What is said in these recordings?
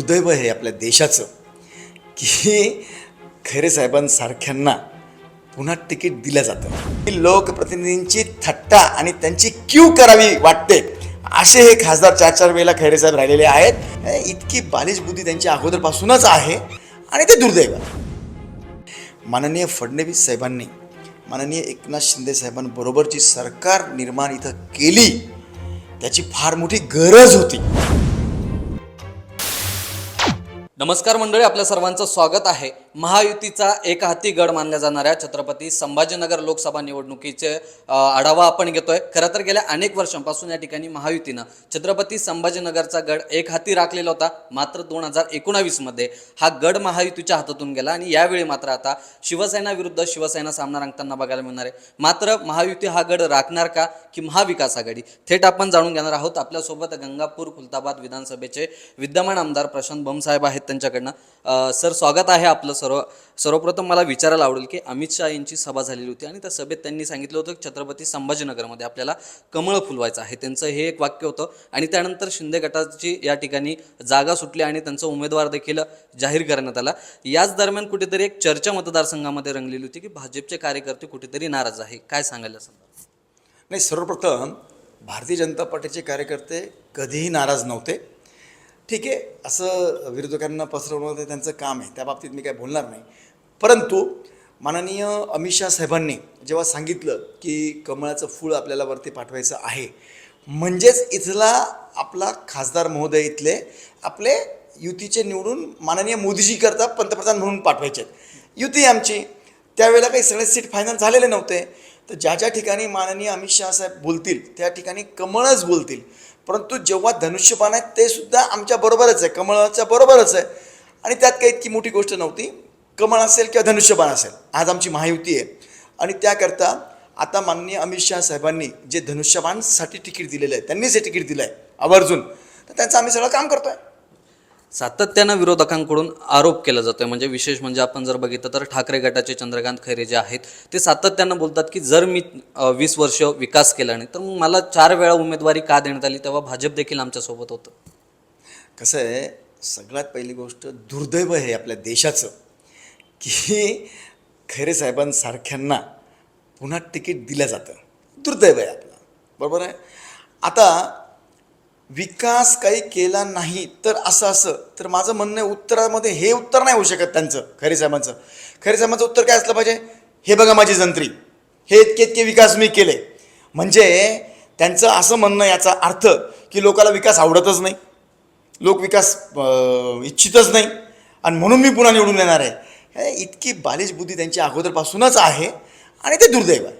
दुर्दैव आहे आपल्या देशाचं की खैरे साहेबांसारख्यांना पुन्हा तिकीट दिलं जातं. लोकप्रतिनिधींची थट्टा आणि त्यांची क्यू करावी वाटते असे हे खासदार चार चार वेळेला खैरे साहेब राहिलेले आहेत. इतकी बालिश बुद्धी त्यांच्या अगोदरपासूनच आहे आणि ते दुर्दैव आहे. माननीय फडणवीस साहेबांनी माननीय एकनाथ शिंदे साहेबांबरोबरची सरकार निर्माण इथं केली त्याची फार मोठी गरज होती. नमस्कार मंडळी आपल्या सर्वांचं स्वागत आहे. महायुतीचा एक हाती गड मानल्या जाणाऱ्या छत्रपती संभाजीनगर लोकसभा निवडणुकीचे आढावा आपण घेतोय. खरं तर गेल्या अनेक वर्षांपासून या ठिकाणी महायुतीनं छत्रपती संभाजीनगरचा गड एक हाती राखलेला होता. मात्र दोन हजार एकोणावीसमध्ये हा गड महायुतीच्या हातातून गेला आणि यावेळी मात्र आता शिवसेना विरुद्ध शिवसेना सामना रंगताना बघायला मिळणार आहे. मात्र महायुती हा गड राखणार का की महाविकास आघाडी? थेट आपण जाणून घेणार आहोत. आपल्यासोबत गंगापूर खुलताबाद विधानसभेचे विद्यमान आमदार प्रशांत बमसाहेब आहेत. त्यांच्याकडनं. सर स्वागत आहे आपलं सर्व. सर्वप्रथम मला विचारायला आवडेल की अमित शहा यांची सभा झालेली होती आणि त्या सभेत त्यांनी सांगितलं होतं की छत्रपती संभाजीनगरमध्ये आपल्याला कमळ फुलवायचं आहे. त्यांचं हे एक वाक्य होतं. आणि त्यानंतर शिंदे गटाची या ठिकाणी जागा सुटली आणि त्यांचा उमेदवार देखील जाहीर करण्यात आला. याच दरम्यान कुठेतरी एक चर्चा मतदारसंघामध्ये रंगलेली होती की भाजपचे कार्यकर्ते कुठेतरी नाराज आहे. काय सांगायला संदर्भात? नाही सर्वप्रथम भारतीय जनता पार्टीचे कार्यकर्ते कधीही नाराज नव्हते. ठीक आहे असं विरोधकांना पसरवणं ते त्यांचं काम आहे. त्या बाबतीत मी काय बोलणार नाही. परंतु माननीय अमित शाह साहेबांनी जेव्हा सांगितलं की कमळाचं फूळ आपल्याला वरती पाठवायचं आहे म्हणजेच इथला आपला खासदार महोदय इथले आपले युतीचे निवडून माननीय मोदीजी करता पंतप्रधान म्हणून पाठवायचे आहेत युती आमची. त्यावेळेला काही सगळे सीट फायनल झालेले नव्हते. तर ज्या ज्या ठिकाणी माननीय अमित शाह साहेब बोलतील त्या ठिकाणी कमळच बोलतील. परंतु जेव्हा धनुष्यबाण आहे ते सुद्धा आमच्या बरोबरच आहे. कमळाच्या बरोबरच आहे. आणि त्यात काही इतकी मोठी गोष्ट नव्हती. कमळ असेल किंवा धनुष्यबाण असेल. आज आमची महायुती आहे. आणि त्याकरता आता माननीय अमित शहा साहेबांनी जे धनुष्यबाणसाठी तिकीट दिलेलं आहे त्यांनीच हे तिकीट दिलं आहे आवर्जून. तर त्यांचं आम्ही सगळं काम करतो आहे सातत्यानं विरोधकांकडून आरोप केला जातोय. म्हणजे विशेष म्हणजे आपण जर बघितलं तर ठाकरे गटाचे चंद्रकांत खैरे जे आहेत ते सातत्यानं बोलतात की जर मी वीस वर्ष विकास केला नाही तर मग मला चार वेळा उमेदवारी का देण्यात आली? तेव्हा भाजप देखील आमच्यासोबत होतं. कसं आहे सगळ्यात पहिली गोष्ट दुर्दैव आहे आपल्या देशाचं की खैरे साहेबांसारख्यांना पुन्हा तिकीट दिलं जातं. दुर्दैव आहे आपलं. बरोबर आहे? आता विकास काही केला नाही तर असं असं. तर माझं म्हणणं आहे उत्तरामध्ये हे उत्तर नाही होऊ शकत त्यांचं खरे साहेबांचं. खरे साहेबांचं उत्तर काय असलं पाहिजे? हे बघा माझी जंत्री. हे इतके इतके विकास मी केले. म्हणजे त्यांचं असं म्हणणं याचा अर्थ की लोकाला विकास आवडतच नाही. लोक विकास इच्छितच नाही. आणि म्हणून मी पुन्हा निवडून येणार आहे. हे इतकी बालिश बुद्धी त्यांच्या अगोदरपासूनच आहे आणि ते दुर्दैव आहे.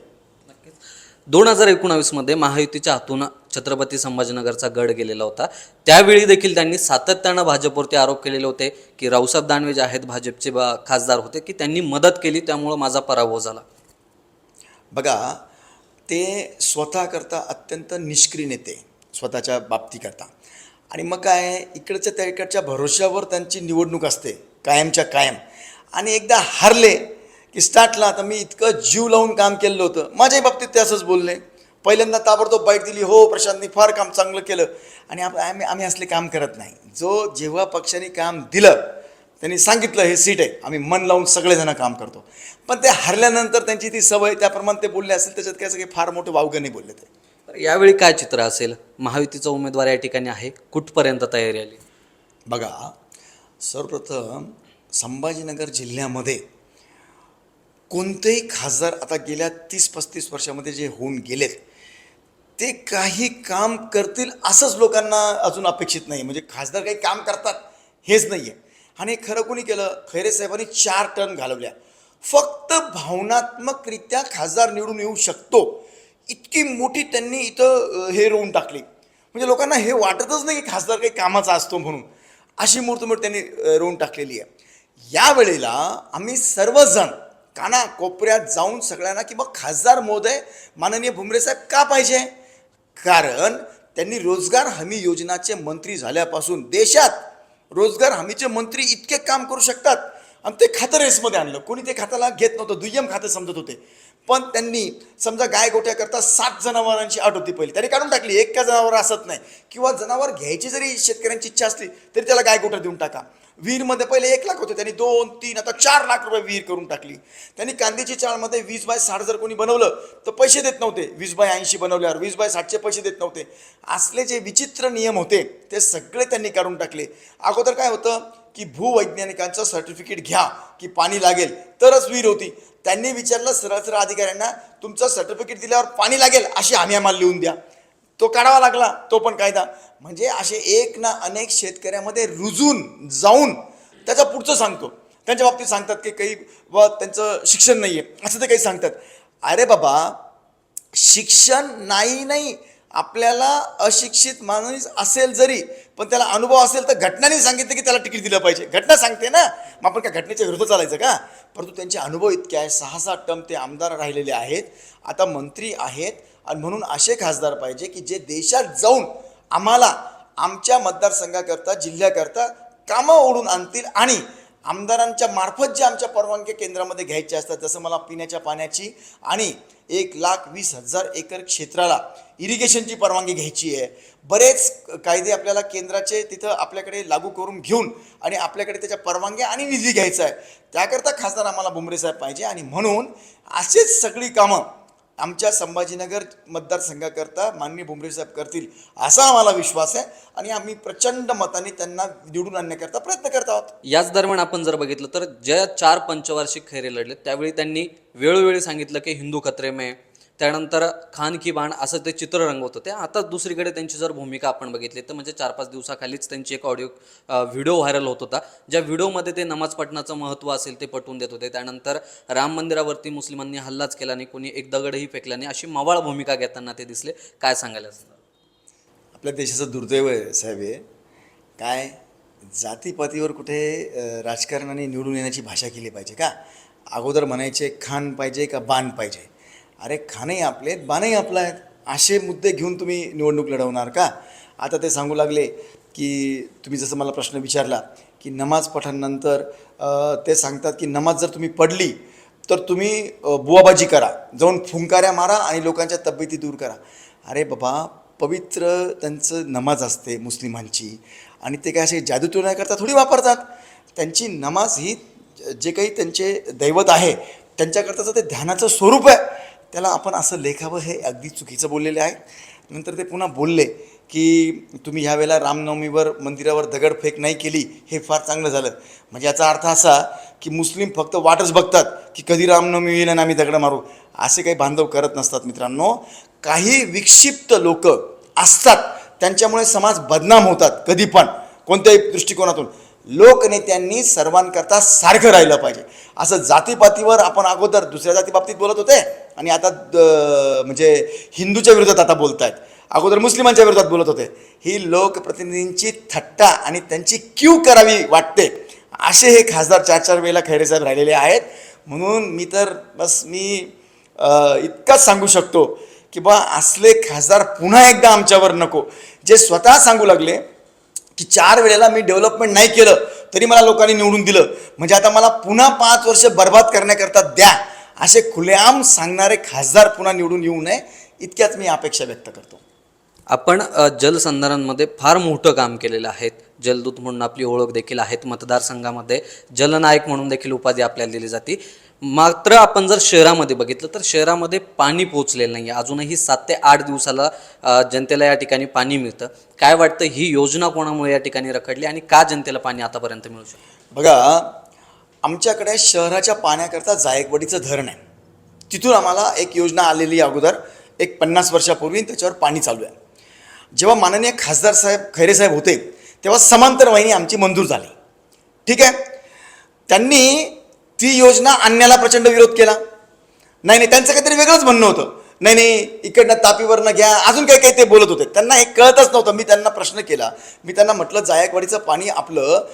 दोन हजार एकोणावीसमध्ये महायुतीच्या हातून छत्रपती संभाजीनगरचा गड गेलेला होता. त्यावेळी देखील त्यांनी सातत्यानं भाजपवरती आरोप केलेले होते की रावसाहेब दानवे जे आहेत भाजपचे बा- खासदार होते की त्यांनी मदत केली त्यामुळं माझा पराभव झाला. बघा ते स्वतः करता अत्यंत निष्क्रिय नेते स्वतःच्या बाबतीकरता. आणि मग काय इकडच्या त्या इकडच्या भरोश्यावर त्यांची निवडणूक असते कायमच्या कायम. आणि एकदा हारले की स्टार्टला आता मी इतकं जीव लावून काम केलं होतं. माझ्याही बाबतीत ते असंच बोलले. पहिल्यांदा ताबडतोब बाईट दिली हो प्रशांतनी फार काम चांगलं केलं. आणि आप- आम्ही आम्ही असले काम करत नाही. जो जेव्हा पक्षाने काम दिलं त्यांनी सांगितलं हे सीट आहे. आम्ही मन लावून सगळेजण काम करतो. पण ते हरल्यानंतर त्यांची ती सवय त्याप्रमाणे ते बोलले असेल त्याच्यात काय सगळे फार मोठं वावगं नाही बोलले ते. यावेळी काय चित्र असेल? महायुतीचा उमेदवार या ठिकाणी आहे. कुठपर्यंत तयारी आली? बघा सर्वप्रथम संभाजीनगर जिल्ह्यामध्ये कोणतेही खासदार आता गेल्या तीस पस्तीस वर्षामध्ये जे होऊन गेलेत ते काही काम करतील असंच लोकांना अजून अपेक्षित नाही म्हणजे खासदार काही काम करतात हेच नाही आहे आणि खरं कोणी केलं? खैरे साहेबांनी चार टर्न घालवल्या. फक्त भावनात्मकरित्या खासदार निवडून येऊ शकतो. इतकी मोठी त्यांनी इथं हे रोवून टाकली. म्हणजे लोकांना हे वाटतच नाही की खासदार काही कामाचा असतो म्हणून. अशी मूर्तमूर्त त्यांनी रोवून टाकलेली आहे. या वेळेला आम्ही सर्वजण काना कोपऱ्यात जाऊन सगळ्यांना की मग खासदार महोदय माननीय भुमरे साहेब का पाहिजे? कारण त्यांनी रोजगार हमी योजनाचे मंत्री झाल्यापासून देशात रोजगार हमीचे मंत्री इतके काम करू शकतात. आणि ते खातं रेसमध्ये आणलं. कोणी ते खात्याला घेत नव्हतं. दुय्यम खातं समजत होते. पण त्यांनी समजा गाय गोट्याकरता सात जनावरांची अट होती पहिली. त्यांनी काढून टाकली. एक का जनावर असत नाही. किंवा जनावर घ्यायची जरी शेतकऱ्यांची इच्छा असली तरी त्याला गाय गोठा देऊन टाका. विहीरमध्ये पहिले एक लाख होते त्यांनी दोन तीन आता चार लाख रुपये विहीर करून टाकली. त्यांनी कांद्याची चाळमध्ये वीस बाय साठ जर कोणी बनवलं तर पैसे देत नव्हते. वीस बाय ऐंशी बनवल्यावर वीस बाय साठचे पैसे देत नव्हते. असले जे विचित्र नियम होते ते सगळे त्यांनी काढून टाकले. अगोदर काय होतं की भूवैज्ञानिकांचं सर्टिफिकेट घ्या की पाणी लागेल तरच विहीर होती. त्यांनी विचारलं सरळ सरळ अधिकाऱ्यांना तुमचं सर्टिफिकेट दिल्यावर पाणी लागेल अशी हमी आम्हाला लिहून द्या. तो काढावा लागला तो पण कायदा. म्हणजे असे एक ना अनेक शेतकऱ्यामध्ये रुजून जाऊन त्याचा पुढचं सांगतो. त्यांच्या बाबतीत सांगतात की काही व त्यांचं शिक्षण नाही आहे असं ते काही सांगतात. अरे बाबा शिक्षण नाही नाही. आपल्याला अशिक्षित माणूस असेल जरी पण त्याला अनुभव असेल तर घटनाने सांगितलं की त्याला तिकीट दिलं पाहिजे. घटना सांगते ना. मग आपण काय घटनेच्या विरुद्ध चालायचं का? परंतु त्यांचे अनुभव इतके आहे सहा सात टर्म ते आमदार राहिलेले आहेत. आता मंत्री आहेत. आणि म्हणून असे खासदार पाहिजे की जे देशात जाऊन आम्हाला आमच्या मतदारसंघाकरता जिल्ह्याकरता कामं ओढून आणतील आणि आमदारांच्या मार्फत जे आमच्या परवानगी केंद्रामध्ये घ्यायचे असतात जसं मला पिण्याच्या पाण्याची आणि एक लाख वीस हजार एकर क्षेत्राला इरिगेशनची परवानगी घ्यायची आहे. बरेच कायदे आपल्याला केंद्राचे तिथं आपल्याकडे लागू करून घेऊन आणि आपल्याकडे त्याच्या परवानग्या आणि निधी घ्यायचा आहे. त्याकरता खासदार आम्हाला बुमरे साहेब पाहिजे आणि म्हणून असेच सगळी कामं आमच्या संभाजीनगर मतदारसंघाकरता माननीय बुमरे साहेब करतील असा आम्हाला विश्वास आहे आणि आम्ही प्रचंड मताने त्यांना निवडून आणण्याकरता प्रयत्न करत आहोत. याच दरम्यान आपण जर बघितलं तर ज्या चार पंचवार्षिक खैरे लढले त्यावेळी त्यांनी वेळोवेळी सांगितलं की हिंदू खत्रे में त्यानंतर खान की बाण असं ते चित्र रंगवत होते. आता दुसरीकडे त्यांची जर भूमिका आपण बघितली तर म्हणजे चार पाच दिवसाखालीच त्यांची एक ऑडिओ व्हिडिओ व्हायरल होत होता ज्या व्हिडिओमध्ये ते नमाज पठणाचं महत्त्व असेल ते पटवून देत होते. त्यानंतर राम मंदिरावरती मुस्लिमांनी हल्लाच केला नाही कोणी एक दगडही फेकला नाही अशी मवाळ भूमिका घेताना ते दिसले. काय सांगायला आपल्या देशाचं दुर्दैव आहे साहेब हे. काय? जातीपातीवर कुठे राजकारणाने निवडून येण्याची भाषा केली पाहिजे का? अगोदर म्हणायचे खान पाहिजे का बाण पाहिजे? अरे खानही आपले आहेत बाणही आपला आहेत. असे मुद्दे घेऊन तुम्ही निवडणूक लढवणार का? आता ते सांगू लागले की तुम्ही जसं मला प्रश्न विचारला की नमाज पठानंतर ते सांगतात की नमाज जर तुम्ही पडली तर तुम्ही बुवाबाजी करा. जाऊन फुंकाऱ्या मारा आणि लोकांच्या तब्येती दूर करा. अरे बाबा पवित्र त्यांचं नमाज असते मुस्लिमांची आणि ते काय असे जादूटोना करता थोडी वापरतात? त्यांची नमाज ही जे काही त्यांचे दैवत आहे त्यांच्याकरताचं ते ध्यानाचं स्वरूप आहे. त्याला आपण असं लेखावं हे अगदी चुकीचं बोललेले आहे. नंतर ते पुन्हा बोलले की तुम्ही ह्या वेळेला रामनवमीवर मंदिरावर दगडफेक नाही केली हे फार चांगलं झालं. म्हणजे याचा अर्थ असा की मुस्लिम फक्त वाटच बघतात की कधी रामनवमी येईल आणि आम्ही दगड मारू. असे काही बांधव करत नसतात मित्रांनो. काही विक्षिप्त लोक असतात त्यांच्यामुळे समाज बदनाम होतात कधी पण कोणत्याही दृष्टिकोनातून. लोकनेत्यांनी सर्वांकरता सारखं राहिलं पाहिजे. असं जातीपातीवर आपण अगोदर दुसऱ्या जातीबाबतीत बोलत होते आणि आता द- म्हणजे हिंदूच्या विरोधात आता बोलतायत. अगोदर मुस्लिमांच्या विरोधात बोलत होते. ही लोकप्रतिनिधींची थट्टा आणि त्यांची क्यू करावी वाटते असे हे खासदार चार चार वेळेला खैरेसाहेब राहिलेले आहेत. म्हणून मी तर बस मी इतकाच सांगू शकतो की बा असले खासदार पुन्हा एकदा आमच्यावर नको. जे स्वतः सांगू लागले की चार वेळेला मी डेव्हलपमेंट नाही केलं तरी मला लोकांनी निवडून दिलं. म्हणजे आता मला पुन्हा पाच वर्ष बर्बाद करण्याकरता द्या. असे खुलेआम सांगणारे खासदार पुन्हा निवडून येऊ नये इतक्याच मी अपेक्षा व्यक्त करतो. आपण जलसंधारणमध्ये फार मोठं काम केलेलं आहे जलदूत म्हणून आपली ओळख देखील आहेत. मतदारसंघामध्ये जलनायक म्हणून देखील उपाधी आपल्याला दिली जाते. मात्र आपण जर शहरामध्ये बघितलं तर शहरामध्ये पाणी पोचलेलं नाही आहे अजूनही सात ते आठ दिवसाला जनतेला या ठिकाणी पाणी मिळतं. काय वाटतं ही योजना कोणामुळे या ठिकाणी रखडली आणि का जनतेला पाणी आतापर्यंत मिळू शकतं बघा आमच्याकडे शहराच्या पाण्याकरता जायकवाडीचं धरण आहे. तिथून आम्हाला एक योजना आलेली अगोदर. एक पन्नास वर्षापूर्वी त्याच्यावर पाणी चालू आहे. जेव्हा माननीय खासदार साहेब खैरे साहेब होते तेव्हा समांतर वाहिनी आमची मंजूर झाली. ठीक आहे? त्यांनी ती योजना आणण्याला प्रचंड विरोध केला. नाही नाही त्यांचं काहीतरी वेगळंच म्हणणं होतं. नाही नाही इकडनं तापीवरनं घ्या. अजून काही काही ते बोलत होते. त्यांना हे कळतच नव्हतं. मी त्यांना प्रश्न केला. मी त्यांना म्हटलं जायकवाडीचं पाणी आपलं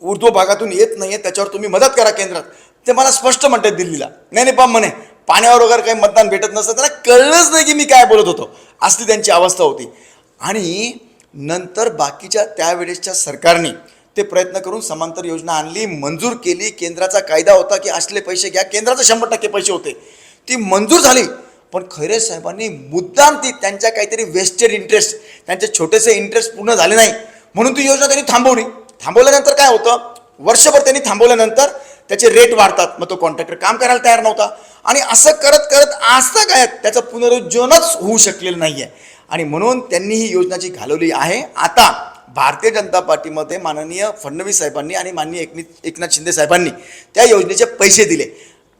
उर्दू भागातून येत नाही आहे त्याच्यावर तुम्ही मदत करा केंद्रात. ते मला स्पष्ट म्हणतात दिल्लीला. नाही नाही पाम म्हणे पाण्यावर वगैरे काही मतदान भेटत नसतं. त्याला कळलंच नाही की मी काय बोलत होतो. असली त्यांची अवस्था होती. आणि नंतर बाकीच्या त्यावेळेसच्या सरकारने ते प्रयत्न करून समांतर योजना आणली मंजूर केली. केंद्राचा कायदा होता की असले पैसे घ्या. केंद्राचे शंभर टक्के पैसे होते. ती मंजूर झाली. पण खैरे साहेबांनी मुद्दाम ती त्यांच्या काहीतरी वेस्टेड इंटरेस्ट त्यांचे छोटेसे इंटरेस्ट पूर्ण झाले नाही. म्हणून ती योजना त्यांनी थांबवली. थांबवल्यानंतर काय होतं? वर्षभर त्यांनी थांबवल्यानंतर त्याचे रेट वाढतात. मग तो कॉन्ट्रॅक्टर काम करायला तयार नव्हता. आणि असं करत करत असं काय त्याचं पुनरुज्जीवनच होऊ शकलेलं नाही आहे आणि म्हणून त्यांनी ही योजना जी घालवली आहे. आता भारतीय जनता पार्टीमध्ये माननीय फडणवीस साहेबांनी आणि माननीय एकनाथ एकनाथ शिंदे साहेबांनी त्या योजनेचे पैसे दिले.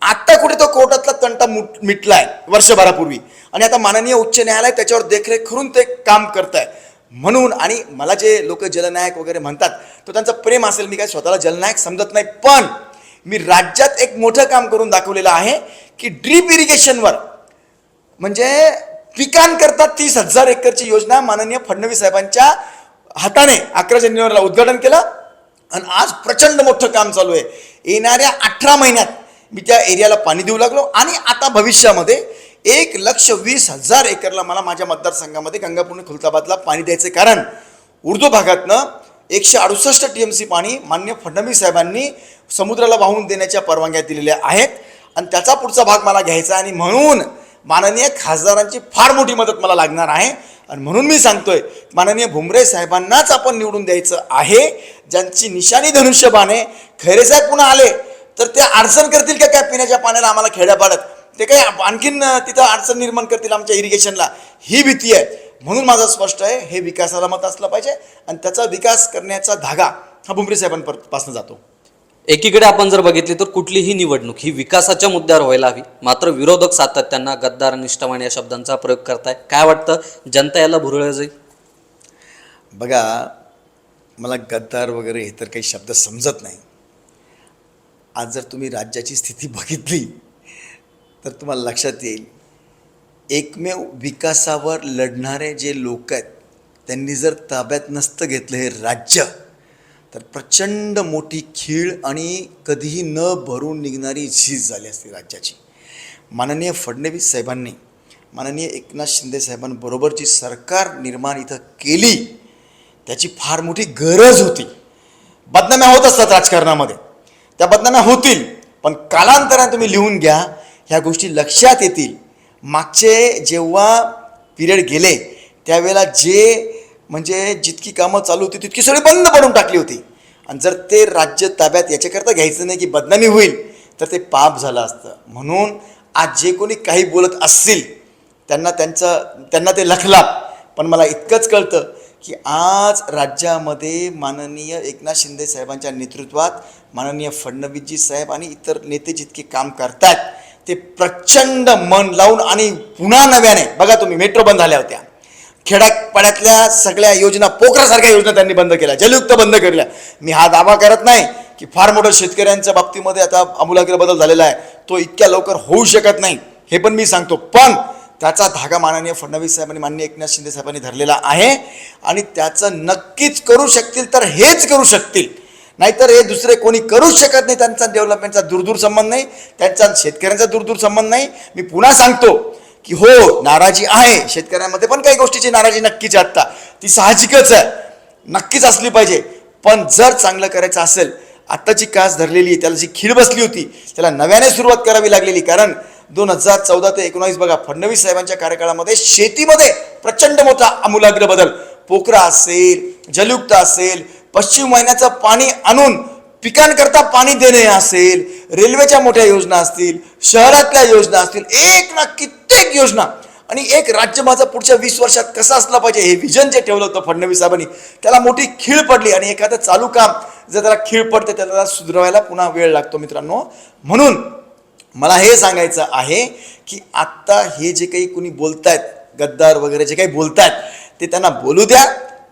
आत्ता कुठे तो कोर्टातला तंटा मुट आहे वर्षभरापूर्वी. आणि आता माननीय उच्च न्यायालय त्याच्यावर देखरेख करून ते काम करत आहे म्हणून आणि मला जे लोक जलनायक वगैरे म्हणतात तो त्यांचं प्रेम असेल मी काय स्वतःला जलनायक समजत नाही पण मी राज्यात एक मोठं काम करून दाखवलेलं आहे की ड्रीप इरिगेशनवर म्हणजे पिकांकरता तीस हजार एकरची योजना माननीय फडणवीस साहेबांच्या हाताने अकरा जानेवारीला उद्घाटन केलं आणि आज प्रचंड मोठं काम चालू आहे. येणाऱ्या अठरा महिन्यात मी त्या एरियाला पाणी देऊ लागलो आणि आता भविष्यामध्ये एक लक्ष वीस हजार एकरला मला माझ्या मतदारसंघामध्ये गंगापूर खुलताबादला पाणी द्यायचं कारण उर्दू भागातनं एकशे अडुसष्ट टी एम सी पाणी मान्य फडणवीस साहेबांनी समुद्राला वाहून देण्याच्या परवानग्या दिलेल्या आहेत. आणि त्याचा पुढचा भाग मला घ्यायचा आणि म्हणून माननीय खासदारांची फार मोठी मदत मला लागणार आहे. आणि म्हणून मी सांगतोय माननीय भुमरे साहेबांनाच आपण निवडून द्यायचं आहे. ज्यांची निशाणी धनुष्यबाण आहे खैरे साहेब पुन्हा आले तर ते अडचण करतील का काय पिण्याच्या पाण्याला आम्हाला खेड्यापाड्यात ते काही आणखीन तिथं अडचण निर्माण करतील आमच्या इरिगेशनला ही भीती आहे. म्हणून माझं स्पष्ट आहे हे विकासाला मत असलं पाहिजे आणि त्याचा विकास करण्याचा धागा हा भुमरे साहेबांपासून जातो. एकीकडे आपण जर बघितली तर कुठलीही निवडणूक ही विकासाच्या मुद्द्यावर व्हायला हवी. मात्र विरोधक सातत्यांना गद्दार निष्ठावान या शब्दांचा प्रयोग करताय. काय वाटतं? जनता याला भुरळ जाईल? बघा मला गद्दार वगैरे हे तर काही शब्द समजत नाही. आज जर तुम्ही राज्याची स्थिती बघितली तर तुम्हाला लक्षात येईल एकमेव विकासावर लढणारे जे लोक आहेत त्यांनी जर ताब्यात नसतं घेतलं हे राज्य तर प्रचंड मोठी खीळ आणि कधीही न भरून निघणारी झीज झाली असती राज्याची. माननीय फडणवीस साहेबांनी माननीय एकनाथ शिंदे साहेबांबरोबर जी सरकार निर्माण इथं केली त्याची फार मोठी गरज होती. बदनाम्या होत असतात राजकारणामध्ये. त्या बदनाम्या होतील पण कालांतराने तुम्ही लिहून घ्या ह्या गोष्टी लक्षात येतील. मागचे जेव्हा पिरियड गेले त्यावेळेला जे म्हणजे जितकी कामं चालू होती तितकी सगळी बंद पडून टाकली होती. आणि जर ते राज्य ताब्यात याच्याकरता घ्यायचं नाही की बदनामी होईल तर ते पाप झालं असतं. म्हणून आज जे कोणी काही बोलत असतील त्यांना त्यांचं त्यांना ते लखलाप. पण मला इतकंच कळतं की आज राज्यामध्ये माननीय एकनाथ शिंदे साहेबांच्या नेतृत्वात माननीय फडणवीसजी साहेब आणि इतर नेते जितके काम करतात ते प्रचंड मन लावून आणि पुन्हा नव्याने बघा तुम्ही मेट्रो बंद झाल्या होत्या. खेड्यापाड्यातल्या सगळ्या योजना पोखरासारख्या योजना त्यांनी बंद केल्या जलयुक्त बंद केल्या. मी हा दावा करत नाही की फार मोठं शेतकऱ्यांच्या बाबतीमध्ये आता आमूलाग्र बदल झालेला आहे. तो इतक्या लवकर होऊ शकत नाही हे पण मी सांगतो. पण त्याचा धागा माननीय फडणवीस साहेबांनी माननीय एकनाथ शिंदे साहेबांनी धरलेला आहे आणि त्याचं नक्कीच करू शकतील तर हेच करू शकतील. नाहीतर हे दुसरे कोणी करूच शकत नाही त्यांचा डेव्हलपमेंटचा दूरदूर संबंध नाही त्यांचा शेतकऱ्यांचा दूरदूर संबंध नाही. मी पुन्हा सांगतो की हो नाराजी आहे. शेतकऱ्यांमध्ये पण काही गोष्टीची नाराजी नक्कीच आत्ता. ती साहजिकच आहे. नक्कीच असली पाहिजे. पण जर चांगलं करायचं असेल आत्ताची कास धरलेली त्याला जी खीळ बसली होती त्याला नव्याने सुरुवात करावी लागलेली. कारण दोन हजार चौदा ते एकोणावीस बघा फडणवीस साहेबांच्या कार्यकाळामध्ये शेतीमध्ये प्रचंड मोठा आमूलाग्र बदल. पोखरा असेल जलयुक्त असेल पश्चिम वाहिन्याचं पाणी आणून पिकांकरता पाणी देणे असेल रेल्वेच्या मोठ्या योजना असतील शहरातल्या योजना असतील एक ना कित्येक योजना. आणि एक राज्य माझं पुढच्या वीस वर्षात कसं असलं पाहिजे हे विजन जे ठेवलं होतं फडणवीस साहेबांनी त्याला मोठी खीळ पडली आणि एखादं चालू काम जर त्याला खीळ पडते तर त्याला सुधारायला पुन्हा वेळ लागतो मित्रांनो. म्हणून मला हे सांगायचं आहे की आत्ता हे जे काही कुणी बोलतायत गद्दार वगैरे जे काही बोलतायत ते त्यांना बोलू द्या.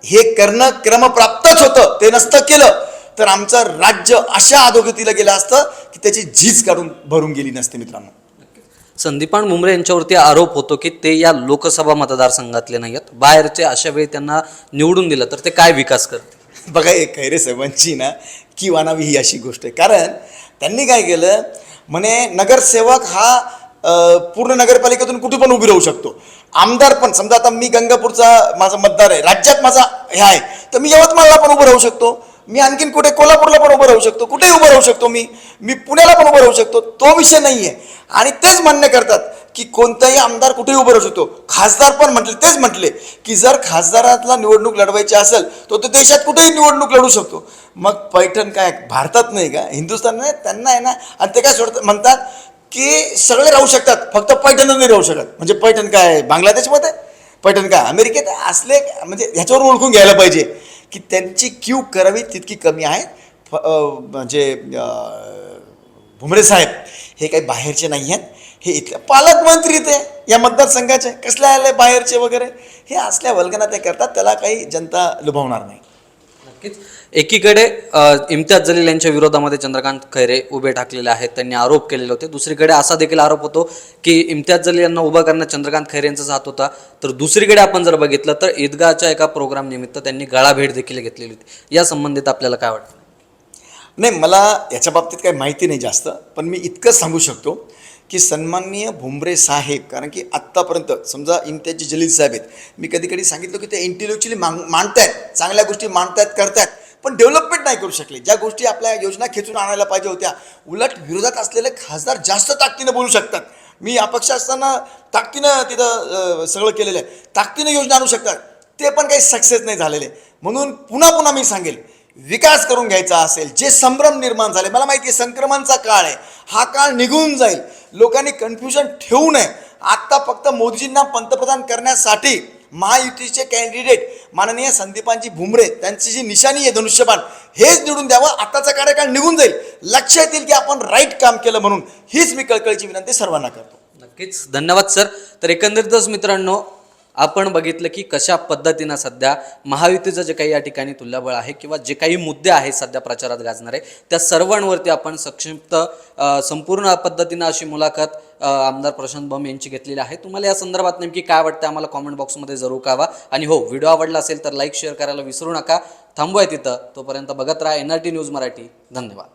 हे करणं क्रमप्राप्तच होतं ते नसतं केलं. तर आमचं राज्य अशा अधोगतीला गेलं असतं की त्याची झीज काढून भरून गेली नसते मित्रांनो. संदीपान मुंबरे यांच्यावरती आरोप होतो की ते या लोकसभा मतदारसंघातले नाही आहेत बाहेरचे अशा वेळी त्यांना निवडून दिलं तर ते काय विकास करते बघा एक खैरे साहेबांची ना की वानावी ही अशी गोष्ट आहे. कारण त्यांनी काय केलं म्हणे नगरसेवक हा पूर्ण नगरपालिकेतून कुठे पण उभी राहू शकतो. आमदार पण समजा आता मी गंगापूरचा माझा मतदार आहे राज्यात माझा हे आहे तर मी यवतमाळला पण उभं राहू शकतो. मी आणखीन कुठे कोल्हापूरला पण उभं राहू शकतो कुठेही उभं राहू शकतो मी. मी पुण्याला पण उभं राहू शकतो तो विषय नाही आहे आणि तेच मान्य करतात की कोणताही आमदार कुठेही उभं राहू शकतो. खासदार पण म्हटले तेच म्हटले की जर खासदारातला निवडणूक लढवायची असेल तर तो देशात कुठेही निवडणूक लढू शकतो. मग पैठण काय भारतात नाही का? हिंदुस्थान नाही त्यांना आहे ना? आणि ते काय सोडतात म्हणतात की सगळे राहू शकतात फक्त पैठणच नाही राहू शकत. म्हणजे पैठण काय बांगलादेशमध्ये? पैठण काय अमेरिकेत? असले म्हणजे ह्याच्यावर ओळखून घ्यायला पाहिजे. की त्यांची क्यू करावी तितकी कमी आहे. फ- म्हणजे भुमरे साहेब हे काही बाहेरचे नाही आहेत. हे इथले पालकमंत्री ते या मतदारसंघाचे. कसले आले बाहेरचे वगैरे? हे असल्या वल्गना ते करतात. त्याला काही जनता लुभावणार नाही. नक्कीच. एकीकडे इम्तियाज जलील यांच्या विरोधामध्ये चंद्रकांत खैरे उभे ठाकलेले आहेत त्यांनी आरोप केलेले होते. दुसरीकडे असा देखील आरोप होतो की इम्तियाज जलील यांना उभं करण्यात चंद्रकांत खैरे यांचा साथ होता. तर दुसरीकडे आपण जर बघितलं तर ईदगाच्या एका प्रोग्राम निमित्त त्यांनी गळाभेट देखील घेतलेली होती. या संबंधित आपल्याला काय वाटतं? नाही मला याच्या बाबतीत काही माहिती नाही जास्त पण मी इतकंच सांगू शकतो की सन्माननीय भुमरे साहेब कारण की आत्तापर्यंत समजा इम्तियाजी जलील साहेब आहेत मी कधी कधी सांगितलं की ते इंटेलेक्च्युअली मांग मांडतायत चांगल्या गोष्टी मांडतायत करतायत पण डेव्हलपमेंट नाही करू शकले. ज्या गोष्टी आपल्या योजना खेचून आणायला पाहिजे होत्या उलट विरोधात असलेले खासदार जास्त ताकदीनं बोलू शकतात. मी अपक्ष असताना ताकदीनं तिथं सगळं केलेलं आहे. ताकदीनं योजना आणू शकतात. ते पण काही सक्सेस नाही झालेले. म्हणून पुन्हा पुन्हा मी सांगेल विकास करून घ्यायचा असेल जे संभ्रम निर्माण झाले मला माहिती आहे संक्रमणचा काळ आहे. हा काळ निघून जाईल. लोकांनी कन्फ्युजन ठेवू नये. आत्ता फक्त मोदीजींना पंतप्रधान करण्यासाठी महायुतीचे कॅन्डिडेट माननीय संदीपांची भुमरे त्यांची जी निशाणी आहे धनुष्यबाण हेच निवडून द्यावं. आत्ताचा कार्यकाळ निघून जाईल. लक्षात येईल की आपण राईट काम केलं म्हणून. हीच मी कळकळीची विनंती सर्वांना करतो. नक्कीच. धन्यवाद सर तर एकंदरीतच मित्रांनो आपण बघितलं की कशा पद्धतीनं सध्या महायुतीचं जे काही या ठिकाणी तुल्यबळ आहे किंवा जे काही मुद्दे आहेत सध्या प्रचारात गाजणारे त्या सर्वांवरती आपण संक्षिप्त संपूर्ण पद्धतीनं अशी मुलाखत आमदार प्रशांत बम यांची घेतलेली आहे. तुम्हाला या संदर्भात नेमकी काय वाटतं आम्हाला कॉमेंट बॉक्समध्ये जरूर कळवा. आणि हो व्हिडिओ आवडला असेल तर लाईक शेअर करायला विसरू नका. थांबूया तिथं. तोपर्यंत बघत राहा N R T news Marathi. धन्यवाद.